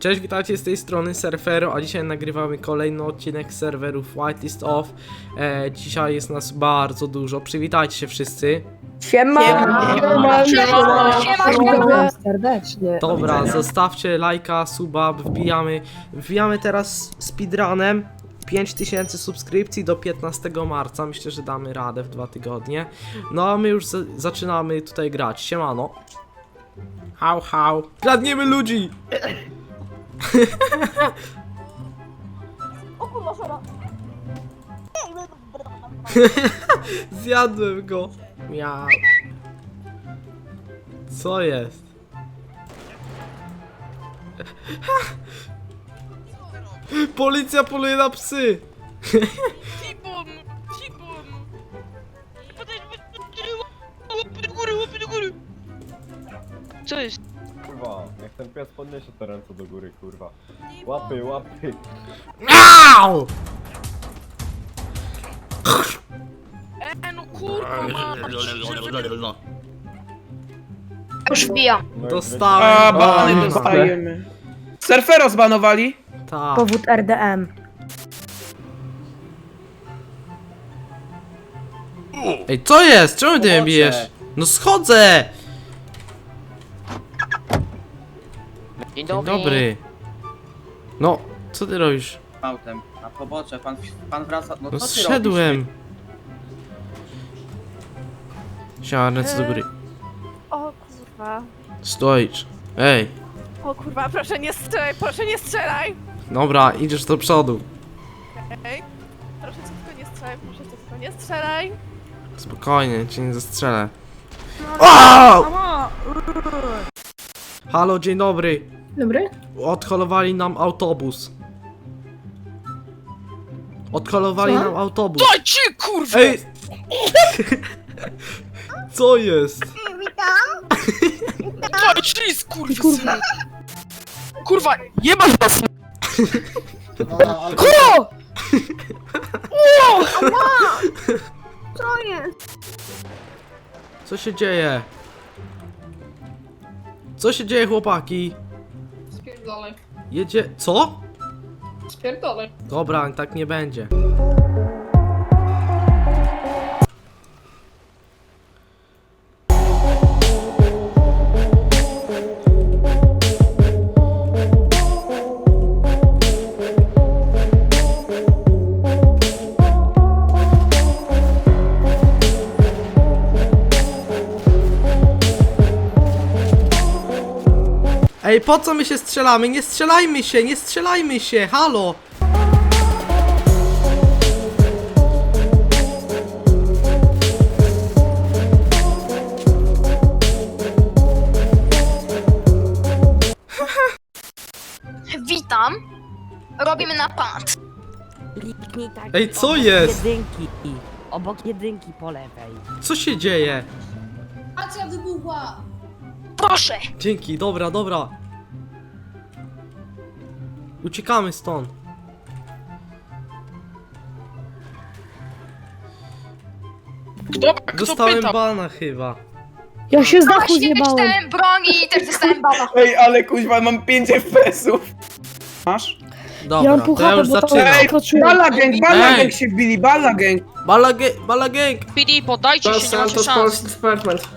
Cześć, witajcie z tej strony Surfero, a dzisiaj nagrywamy kolejny odcinek serwerów Whitelist Off. E, dzisiaj jest nas bardzo dużo, przywitajcie się wszyscy. Siema! Siema, siema! Serdecznie. Dobra, zostawcie lajka, suba, wbijamy, wbijamy teraz speedrunem 5000 subskrypcji do 15 marca, myślę, że damy radę w dwa tygodnie. No a my już za zaczynamy tutaj grać, siemano. Hał, hał. Kradniemy ludzi! O kurwa, szara. Zjadłem go. Miał. Co jest? Policja poluje na psy. Co jest? Kurwa, niech ten pies podniesie te ręce do góry, kurwa. Łapy, łapy. Miau! E, no kurwa ma! Już wbijam. No i Dostałem A, bana. bany dostajemy. Surfero zbanowali? Tak. Powód RDM. Ej, co jest? Czemu ty mnie bijesz? No schodzę! Dobry. dobry. No, co ty robisz? Autem. Na pobocze, pan, pan wraca. No, No co ty zszedłem. Siema, ręce do góry. O kurwa. Stoicz. Ej, O kurwa, proszę nie strzelaj, proszę nie strzelaj! dobra, idziesz do przodu. Ej, proszę cię tylko nie strzelaj, proszę cię tylko nie strzelaj. Spokojnie, cię nie zastrzelę. Au! Halo, dzień dobry. Dobry? Odholowali nam autobus. Odholowali Co? nam autobus. Dajcie kurwa! Ej! Co jest? Dajcie kurwa! Kurwa, jebać was! Co jest? Co się dzieje? Co się dzieje, chłopaki? Spierdolę, Jedzie. Co? spierdolę. Dobra, tak nie będzie. Ej, po co my się strzelamy? Nie strzelajmy się, nie strzelajmy się, halo! Witam. Robimy napad. Kliknij tak. Ej, co obok jest? Jedynki. Obok jedynki po lewej. Co się dzieje? Akcja wybuchła! Proszę. Dzięki, dobra, dobra. Uciekamy stąd. Kto, kto Dostałem pyta? bana chyba. Ja się z dachu Właśnie zjebałem. wyczytałem broń i też dostałem bana. Ej, ale kuźwa, mam 5 FPS-ów. Masz? Dobra, to ja już zaczynam. Ej, Bala gang, Bala Ej. gang się wbili, Bala gang. Balaga balagang! PD, podajcie się, nie macie szans.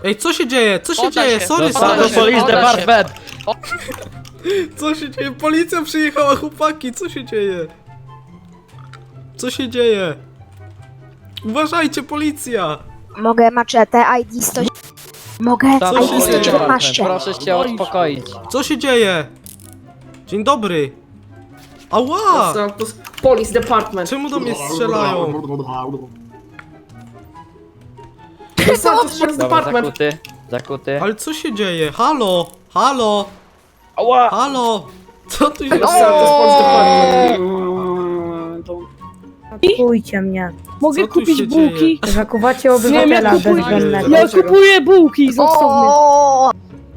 Ej, co się dzieje? Co się dzieje? się. Sorry, Poddaj sorry. się, poddaj się. Co się dzieje? Policja przyjechała, chłopaki, co się dzieje? Co się dzieje? Uważajcie, policja! Mogę maczetę ID 100. Mogę Co się ID dzieje? 114. Proszę się uspokoić. Co się dzieje? Dzień dobry! Ała! Police Department. Czemu do mnie strzelają? Police Department. zakuty, zakuty. Ale co się dzieje? Halo! Halo! Ała. Halo! Co tu się Department. Kupujcie mnie. Mogę Co tu kupić się bułki? dzieje? Zakuwacie obywatela bezwzględnego. Ja kupuję bułki, zostaw mnie. O,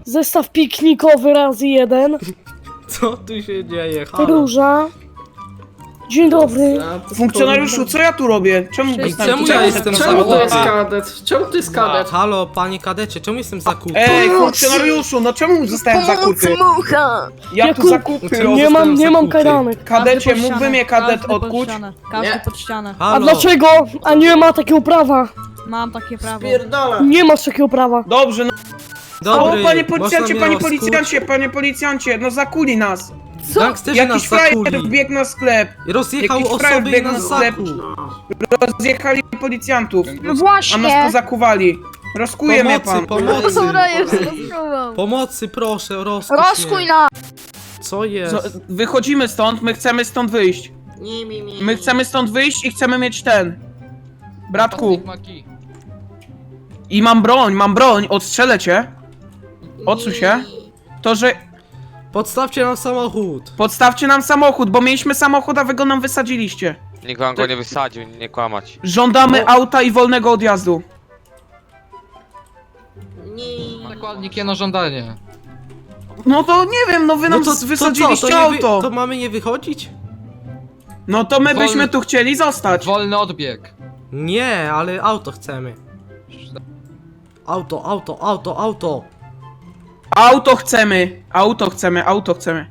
Zestaw piknikowy razy jeden, Co tu się dzieje? Halo! róża, Dzień dobry. Funkcjonariuszu, co ja tu robię? Czemu Ej, dostałem czemu tu ja za- jestem Czemu to jest kadet? Czemu to jest kadet? Halo, panie kadecie, czemu jestem zakuty? Ej, funkcjonariuszu, no czemu zostałem zakuty? mucha! Ja tu Jakub, zakupy Nie Nie robię. mam, nie mam kajdanek. Kadecie, mógłby mnie kadet odkuć? Nie. pod ścianę. A Halo, dlaczego? A nie ma takiego prawa. Mam takie prawo. Pierdolę. Nie masz takiego prawa. Dobrze, no dobry, o, panie można policjancie, mnie panie policjancie, panie policjancie, no zakuli nas. Gangsterzy Jakiś nas frajer zakuli. wbiegł na sklep, Rozjechał jakiś frajer osoby i wbiegł nas na sklep. zakuł. rozjechali policjantów, No a nas właśnie! pozakowali. Rozkuje mnie Pomocy, pan. pomocy. Dobra, już rozkuwam. Pomocy, proszę, Rozkuj mnie. na... Co jest? Co, wychodzimy stąd, my chcemy stąd wyjść. Nie, mi, mi. My chcemy stąd wyjść i chcemy mieć ten. Bratku, i mam broń, mam broń, odstrzelę cię. Odsuń się. To, że Podstawcie nam samochód. podstawcie nam samochód, bo mieliśmy samochód, a wy go nam wysadziliście. Nikt wam go nie wysadził, nie kłamać. Żądamy auta i wolnego odjazdu. Nie. Zakładnik na żądanie. No to nie wiem, no wy nam No to, z- to co, wysadziliście to, nie wy, auto. to mamy nie wychodzić? No to my byśmy Wolny- tu chcieli zostać. Wolny odbieg. Nie, ale auto chcemy. Auto, auto, auto, auto. Auto chcemy, auto chcemy, auto chcemy.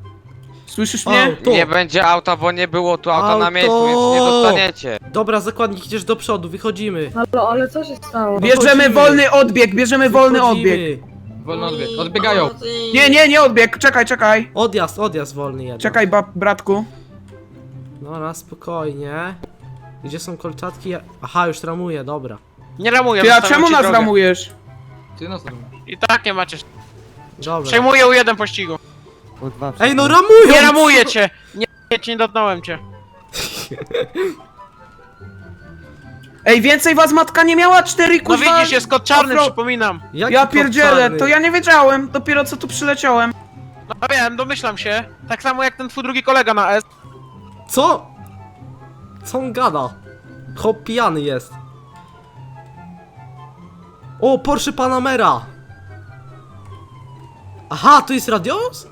Słyszysz mnie? Auto. Nie będzie auta, bo nie było tu auta Auto. na miejscu, więc nie dostaniecie. Dobra, zakładnik, idziesz do przodu, wychodzimy. Halo, ale co się stało? Bierzemy Wychodzimy. wolny odbieg, bierzemy wolny odbieg. Wolny odbieg. Odbiegają. Nie, nie, nie odbieg, czekaj, czekaj. Odjazd, odjazd wolny jeden. Czekaj, ba bratku. No na spokojnie. Gdzie są kolczatki? Aha, już ramuję, dobra. Nie ramuję, Ty, a czemu nas ramujesz? Ty nas I tak nie macie. Dobra. Przejmuję u jeden pościgu. Ej, no ramują! Nie ramuję cię! Nie, nie, nie dotknąłem cię. Ej, więcej was matka nie miała? Cztery No kurwa... widzisz, jest kot czarny, Afro- przypominam. Jaki Ja kot pierdzielę, czarny? to ja nie wiedziałem, dopiero co tu przyleciałem. No wiem, domyślam się. Tak samo jak ten twój drugi kolega na S. Co? Co on gada? Chłop pijany jest. O, Porsche Panamera! Aha, to jest radiowóz?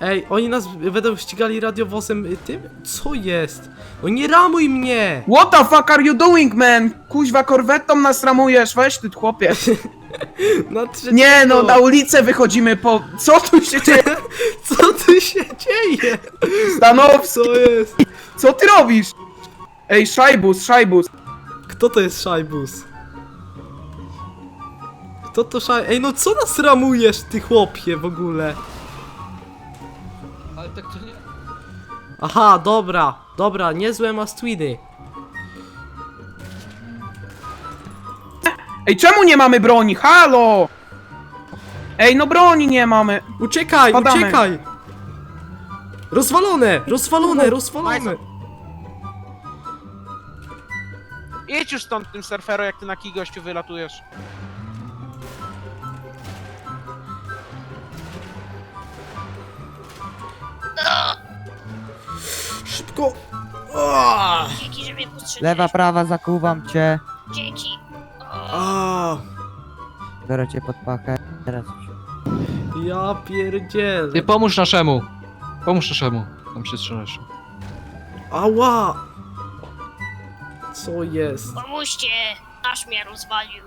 Ej, oni nas będą ścigali radiowozem y, tym? Co jest? O nie ramuj mnie! What the fuck are you doing, man? Kuźwa, korwetą nas ramujesz, weź ty, chłopie. Na trzeciego. Nie no, na ulicę wychodzimy po... Co tu się dzieje? Co tu się dzieje? Stanowski, Co jest? co ty robisz? Ej, szajbus, szajbus. Kto to jest Szajbus? Kto to Szaj... Ej, no co nas ramujesz, ty chłopie, w ogóle? Ale tak to nie... Aha, dobra, dobra, niezłe masz tweedy. Ej, czemu nie mamy broni? Halo! Ej, no broni nie mamy. Uciekaj, Padamy. uciekaj! Rozwalone, rozwalone, rozwalone. Idź już stąd tym surfero, jak ty na kij gościu wylatujesz. Szybko. Dzięki, że mnie postrzelałeś. Lewa, prawa, zakuwam cię. Dzięki. ah, Biorę cię pod pakę. Teraz już. ja pierdzielę. Ty pomóż naszemu. Pomóż naszemu. Tam się strzelasz. Ała! Co jest? Pomóżcie, nasz mnie rozwalił.